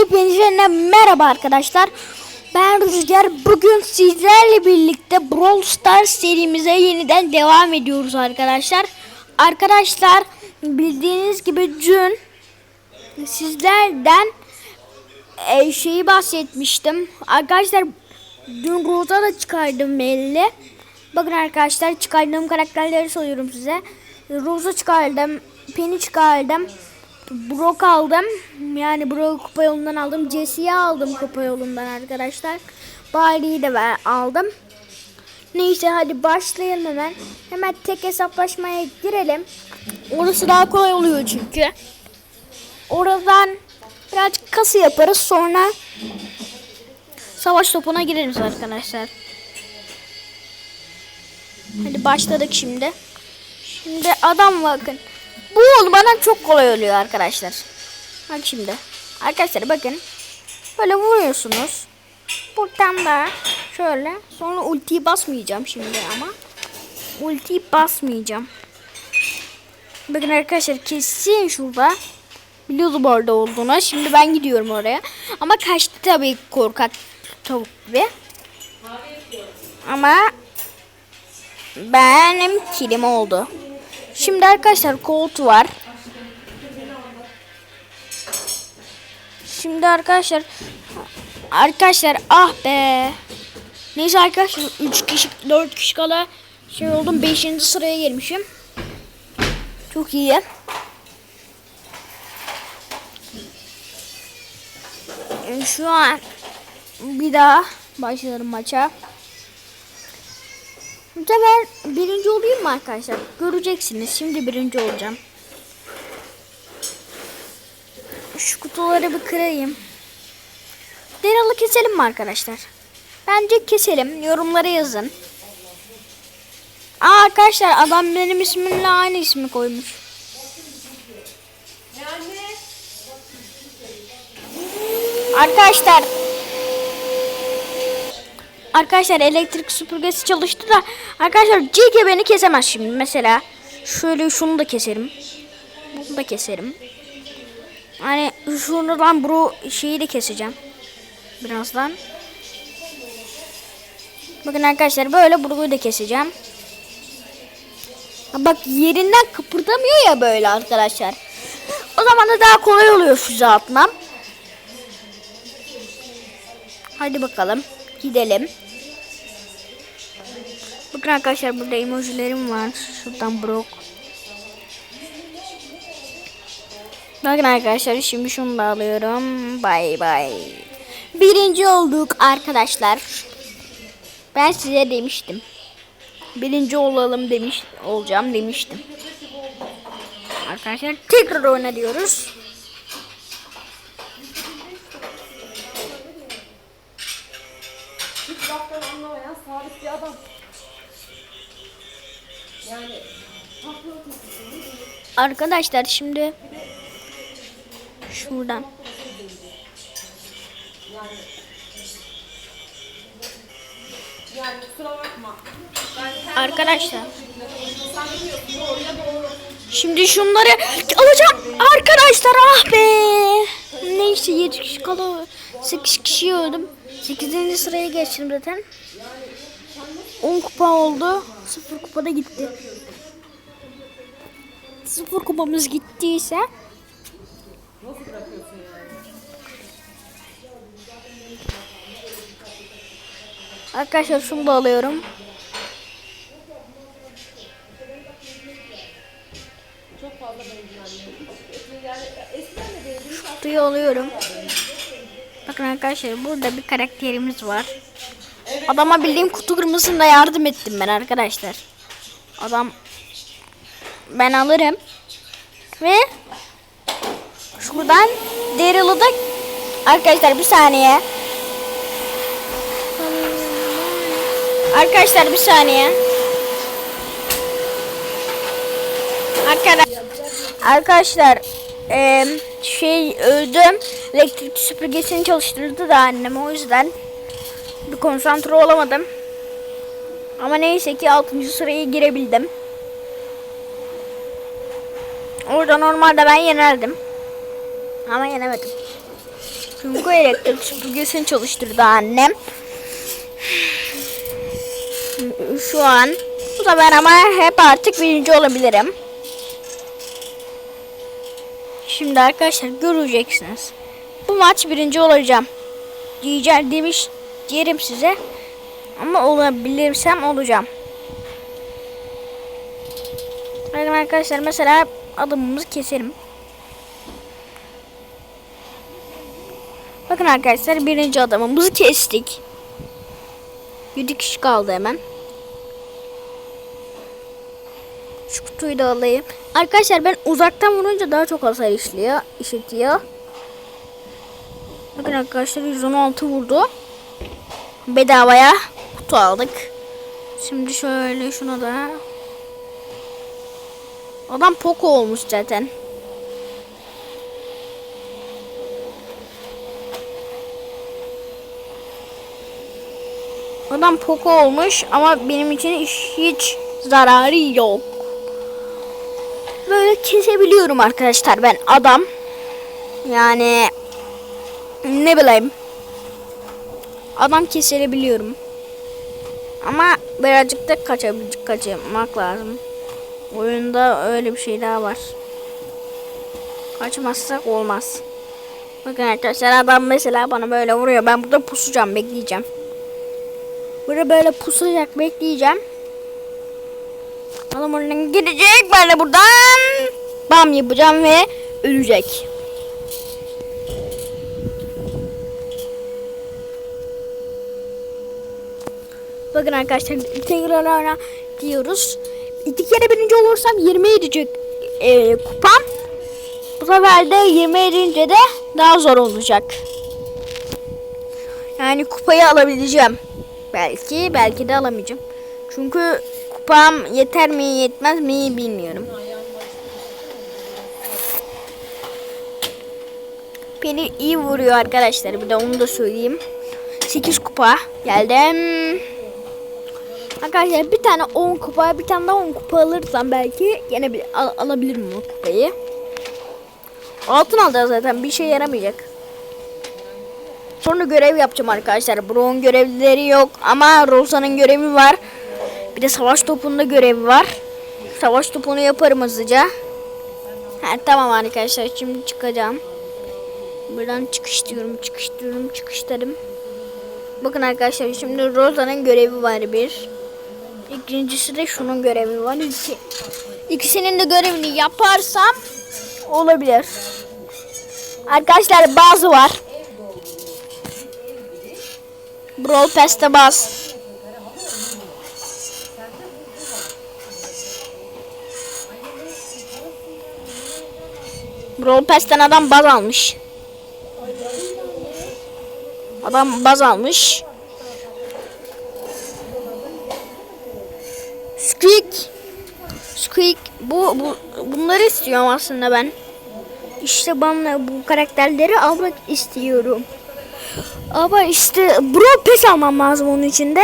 Hepinize merhaba arkadaşlar. Ben Rüzgar. Bugün sizlerle birlikte Brawl Stars serimize yeniden devam ediyoruz arkadaşlar. Arkadaşlar bildiğiniz gibi dün sizlerden e, şeyi bahsetmiştim. Arkadaşlar dün Rosa da çıkardım belli. Bakın arkadaşlar çıkardığım karakterleri soruyorum size. Rosa çıkardım. Penny çıkardım. Brock aldım. Yani Brock kupa yolundan aldım. Jesse'yi aldım kupa yolundan arkadaşlar. Barley'i de ben aldım. Neyse hadi başlayalım hemen. Hemen tek hesaplaşmaya girelim. Orası daha kolay oluyor çünkü. Oradan birazcık kası yaparız sonra savaş topuna gireriz arkadaşlar. Hadi başladık şimdi. Şimdi adam bakın. Bu bana çok kolay oluyor arkadaşlar. Bak şimdi. Arkadaşlar bakın. Böyle vuruyorsunuz. Buradan da şöyle. Sonra ultiyi basmayacağım şimdi ama. Ultiyi basmayacağım. Bakın arkadaşlar kesin şurada. Biliyordum orada olduğunu. Şimdi ben gidiyorum oraya. Ama kaçtı tabii korkak tavuk gibi. Ama benim kilim oldu. Şimdi arkadaşlar Colt var. Şimdi arkadaşlar arkadaşlar ah be. Neyse arkadaşlar 3 kişi 4 kişi kala şey oldum 5. sıraya gelmişim. Çok iyi. Şu an bir daha başlarım maça. Bu sefer birinci olayım mı arkadaşlar? Göreceksiniz. Şimdi birinci olacağım. Şu kutuları bir kırayım. Deralı keselim mi arkadaşlar? Bence keselim. Yorumlara yazın. Aa arkadaşlar adam benim ismimle aynı ismi koymuş. Arkadaşlar Arkadaşlar elektrik süpürgesi çalıştı da arkadaşlar CK beni kesemez şimdi mesela. Şöyle şunu da keserim. Bunu da keserim. Hani şuradan bro şeyi de keseceğim. Birazdan. Bakın arkadaşlar böyle burayı da keseceğim. Bak yerinden kıpırdamıyor ya böyle arkadaşlar. O zaman da daha kolay oluyor füze atmam. Hadi bakalım. Gidelim. Bakın arkadaşlar burada emojilerim var. Şuradan Brock. Bakın arkadaşlar şimdi şunu da alıyorum. Bay bay. Birinci olduk arkadaşlar. Ben size demiştim. Birinci olalım demiş olacağım demiştim. Arkadaşlar tekrar oyna diyoruz. Sabit bir adam. Yani değil. Arkadaşlar şimdi şuradan Yani kusura bakma. Ben arkadaşlar şimdi şunları alacağım arkadaşlar ah be neyse 7 kişi kala 8 kişi öldüm 8. sıraya geçtim zaten 10 kupa oldu. 0 kupada gitti. 0 kupamız gittiyse. Arkadaşlar şunu da alıyorum. Kutuyu alıyorum. Bakın arkadaşlar burada bir karakterimiz var Adama bildiğim kutu kırmızısında yardım ettim ben arkadaşlar. Adam ben alırım. Ve şuradan Daryl'ı da arkadaşlar bir saniye. Arkadaşlar bir saniye. Arkadaşlar Arkadaşlar eee, şey öldüm. Elektrik süpürgesini çalıştırdı da annem o yüzden bir konsantre olamadım. Ama neyse ki 6. sıraya girebildim. Orada normalde ben yenerdim. Ama yenemedim. Çünkü elektrik süpürgesini çalıştırdı annem. Şu an bu sefer ama hep artık birinci olabilirim. Şimdi arkadaşlar göreceksiniz. Bu maç birinci olacağım. Diyeceğim demiş diyelim size. Ama olabilirsem olacağım. Bakın arkadaşlar mesela adımımızı keselim. Bakın arkadaşlar birinci adamımızı kestik. 7 kişi kaldı hemen. Şu kutuyu da alayım. Arkadaşlar ben uzaktan vurunca daha çok hasar işliyor, işitiyor. Bakın arkadaşlar 116 vurdu. Bedavaya kutu aldık. Şimdi şöyle şuna da. Adam Poco olmuş zaten. Adam Poco olmuş ama benim için hiç, zararı yok. Böyle kesebiliyorum arkadaşlar ben adam. Yani ne bileyim. Adam kesebiliyorum. Ama birazcık da kaçabilecek kaçmak lazım. Oyunda öyle bir şey daha var. Kaçmazsak olmaz. Bakın arkadaşlar adam mesela bana böyle vuruyor. Ben burada pusacağım bekleyeceğim. Burada böyle pusacak bekleyeceğim. Adam oradan gidecek. Ben de buradan bam yapacağım ve ölecek. Bakın arkadaşlar tekrar ara diyoruz. İki kere birinci olursam 20 edecek e, kupam. Bu sefer de 20 edince de daha zor olacak. Yani kupayı alabileceğim. Belki, belki de alamayacağım. Çünkü kupam yeter mi yetmez mi bilmiyorum. Beni iyi vuruyor arkadaşlar. Bir de onu da söyleyeyim. 8 kupa geldim. Arkadaşlar bir tane 10 kupa, bir tane daha 10 kupa alırsam belki yine bir al- alabilirim o kupayı. Altın alacağız zaten bir şey yaramayacak. Sonra görev yapacağım arkadaşlar. Brown görevlileri yok ama Rosa'nın görevi var. Bir de savaş topunda görevi var. Savaş topunu yaparım hızlıca. Ha, tamam arkadaşlar şimdi çıkacağım. Buradan çıkış diyorum, çıkış diyorum, çıkış dedim. Bakın arkadaşlar şimdi Rosa'nın görevi var bir. İkincisi de şunun görevi var iki. İkisinin de görevini yaparsam olabilir. Arkadaşlar bazı var. Brawl Pass'te baz. Brawl Pass'ten adam baz almış. Adam baz almış. Squeak. Squeak. Bu, bu bunları istiyorum aslında ben. İşte bana bu karakterleri almak istiyorum. Ama işte Brawl Pass almam lazım onun için de.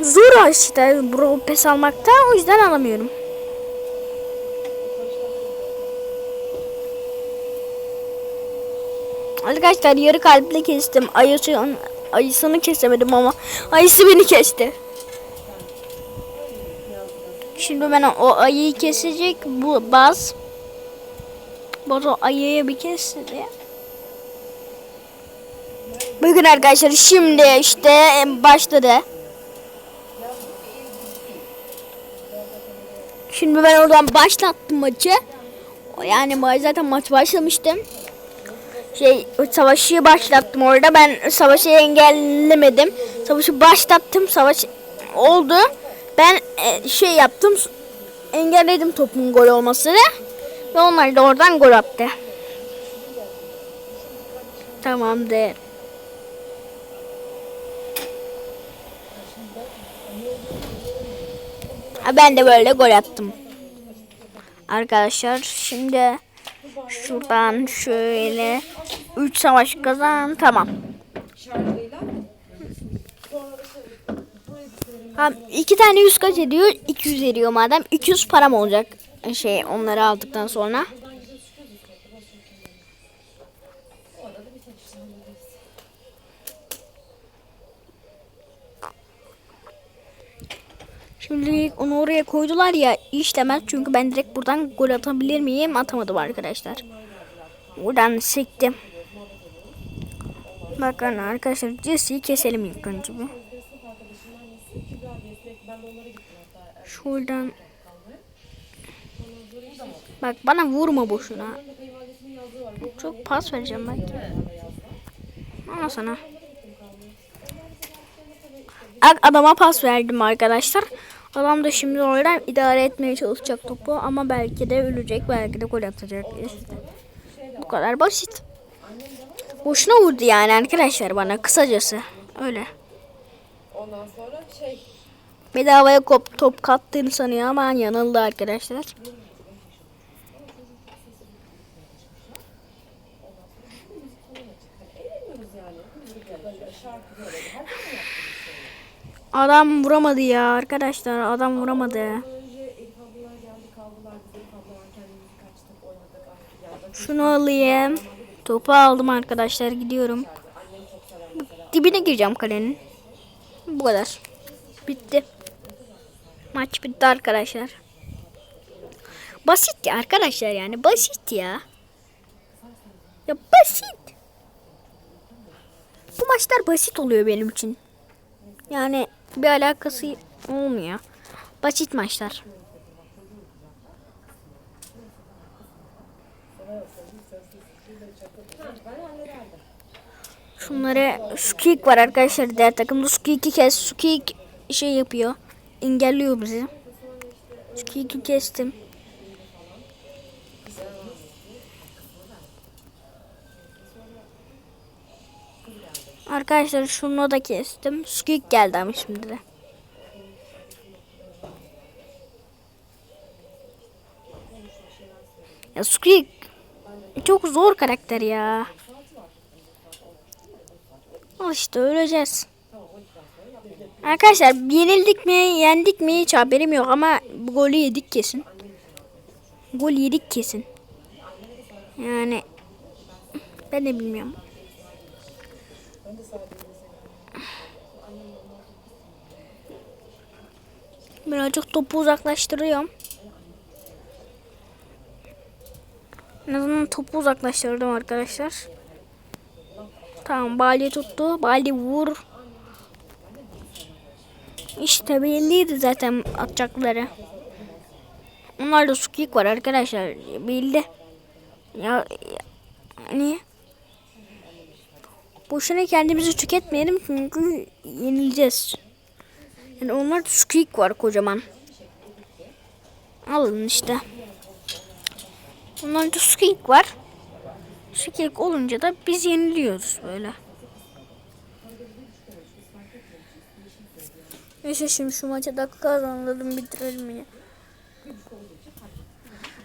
Zor işte Brawl Pass almakta. O yüzden alamıyorum. Arkadaşlar yarı kalple kestim. Ayısı, ayısını kesemedim ama ayısı beni kesti. Şimdi ben o ayıyı kesecek bu baz. Baz o ayıyı bir kesti. Bakın arkadaşlar şimdi işte başladı. Şimdi ben oradan başlattım maçı. Yani zaten maç başlamıştım. Şey savaşı başlattım orada. Ben savaşı engellemedim. Savaşı başlattım. Savaş oldu. Ben e, şey yaptım. Engelledim topun gol olmasını. Ve onlar da oradan gol attı. Tamamdır. Ben de böyle gol attım. Arkadaşlar şimdi şuradan şöyle 3 savaş kazan tamam. Tamam iki tane 100 kaç ediyor? 200 ediyor madem. 200 param olacak. Şey onları aldıktan sonra. Şimdilik onu oraya koydular ya işlemez çünkü ben direkt buradan gol atabilir miyim atamadım arkadaşlar. Buradan sektim. Bakın arkadaşlar Jesse'yi keselim ilk önce bu. Şuradan Bak bana vurma boşuna. Çok pas vereceğim belki. Ama sana. Adama pas verdim arkadaşlar. Adam da şimdi oradan idare etmeye çalışacak topu ama belki de ölecek, belki de gol atacak. İşte. Bu kadar basit. Boşuna vurdu yani arkadaşlar bana kısacası. Öyle. Ondan sonra şey Bedavaya kop, top kattığını sanıyor ama yanıldı arkadaşlar. Adam vuramadı ya arkadaşlar. Adam vuramadı. Şunu alayım. Topu aldım arkadaşlar. Gidiyorum. Dibine gireceğim kalenin. Bu kadar. Bitti. Maç bitti arkadaşlar. Basit ya arkadaşlar yani. Basit ya. Ya basit. Bu maçlar basit oluyor benim için. Yani bir alakası olmuyor. Basit maçlar. Şunları Squeak var arkadaşlar diğer takımda Squeak'i kes Squeak şey yapıyor engelliyor bizi Squeak'i kestim Arkadaşlar şunu da kestim Squeak geldi ama şimdi de Ya Squeak çok zor karakter ya. Al işte öleceğiz. Arkadaşlar yenildik mi yendik mi hiç haberim yok ama golü yedik kesin. Gol yedik kesin. Yani ben de bilmiyorum. Birazcık topu uzaklaştırıyorum. En azından topu uzaklaştırdım arkadaşlar. Tamam Bali tuttu. Bali vur. İşte belliydi zaten atacakları. Onlarda sukik var arkadaşlar. Belli. Ya yani boşuna kendimizi tüketmeyelim çünkü yenileceğiz. Yani onlarda sukik var kocaman. Alın işte. Onlarda sukik var. Sukik olunca da biz yeniliyoruz böyle. Neyse şimdi şu maça da kazanalım bitirelim ya.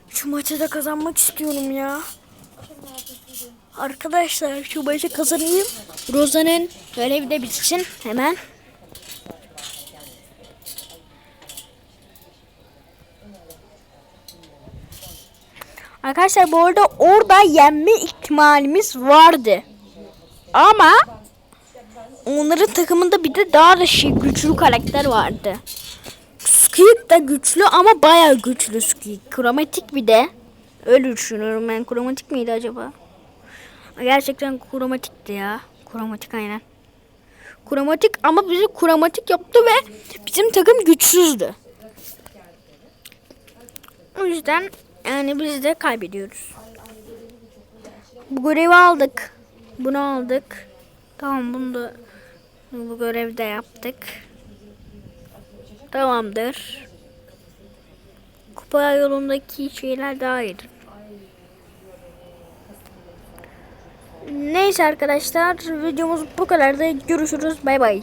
Şu maça da kazanmak istiyorum ya. Arkadaşlar şu maçı kazanayım. Roza'nın görevi de bitsin hemen. Arkadaşlar bu arada orada yenme ihtimalimiz vardı. Ama onların takımında bir de daha da şey güçlü karakter vardı. Squeak da güçlü ama bayağı güçlü Squeak. Kromatik bir de. Öyle düşünüyorum ben. Kromatik miydi acaba? Gerçekten kromatikti ya. Kromatik aynen. Kromatik ama bizi kromatik yaptı ve bizim takım güçsüzdü. O yüzden yani biz de kaybediyoruz. Bu görevi aldık. Bunu aldık. Tamam bunu da bu görevi de yaptık. Tamamdır. Kupa yolundaki şeyler daha iyidir. Neyse arkadaşlar videomuz bu kadar da görüşürüz bay bay.